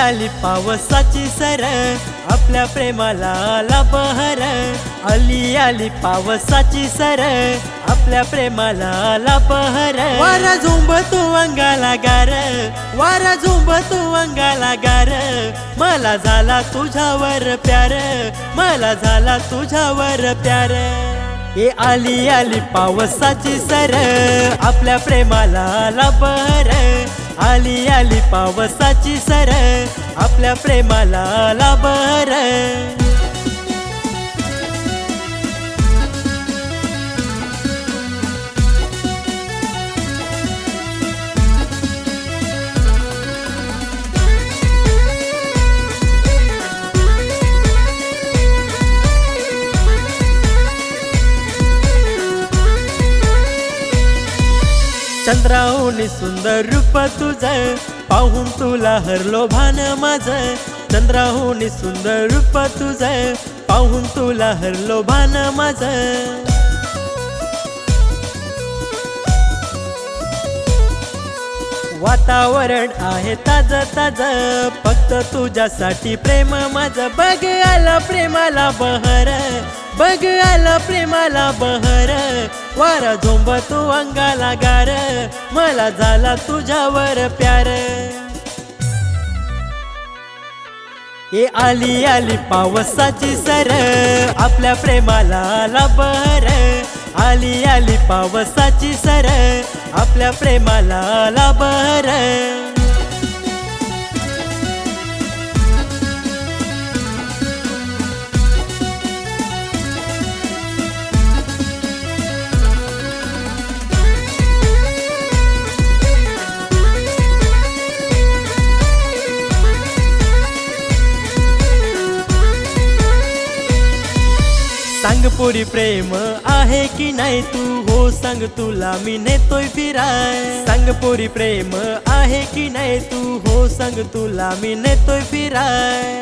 आली पावसाची सर आपल्या प्रेमाला आला बहर. आली आली पावसाची सर आपल्या प्रेमाला आला बहर. वारा झोंबतो अंगाला गार वारा झोंबतो अंगाला गार. मला झाला तुझ्यावर प्यार मला झाला तुझ्यावर प्यार. ए आली आली पावसाची सर आपल्या प्रेमाला आला बहर. आली आली पावसाची सर आपल्या प्रेमाला आला बहर सुंदर रूप तुझं पाहून तुला हरलो भान माझ. चंद्राहून सुंदर रूप तुझं पाहून तुला हरलो भान माझ. वातावरण आहे ताज ताज फक्त तुझ्यासाठी प्रेम माझ. बघ आला प्रेमाला बहर. बघ आला प्रेमाला बहर. वारा झोंबतो अंगाला गार. मला झाला तुझ्यावर प्यार. ए आली आली पावसाची सर. आपल्या प्रेमाला आला बहर. आली आली पावसाची सर. आपल्या प्रेमाला आला बहर. सांग पोरी प्रेम आहे की नाही तू? हो सांग तुला मी नेतोय फिराय. सांग पोरी प्रेम आहे की नाही तू? हो सांग तुला मी नेतोय फिराय.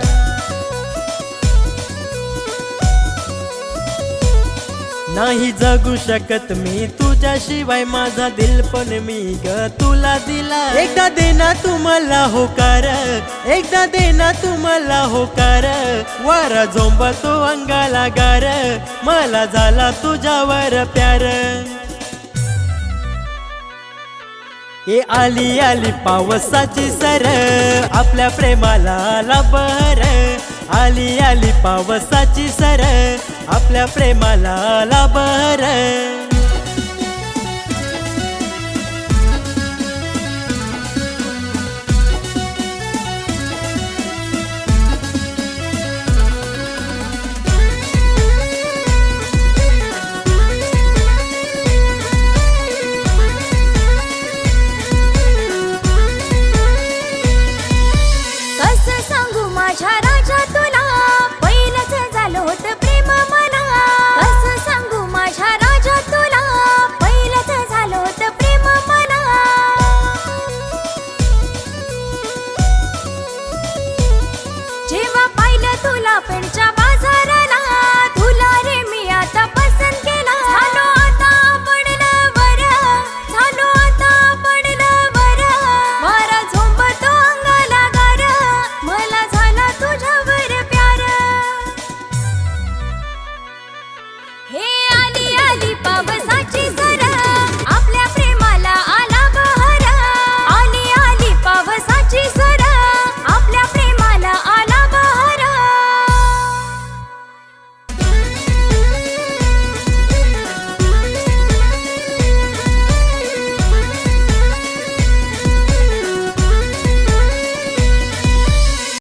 नाही जगू शकत मी. तुझ्याशिवाय माझा दिल पण मी ग. तुला दिला. एकदा देना तुम्हाला होकार. एकदा देना तुम्हाला होकार. वारा झोंबतो अंगाला गार. मला झाला तुझ्यावर प्यार. ए आली आली पावसाची सर. आपल्या प्रेमाला आला बहर. आली आली पावसाची सर आपल्या प्रेमाला आला बहर. tú la pensas.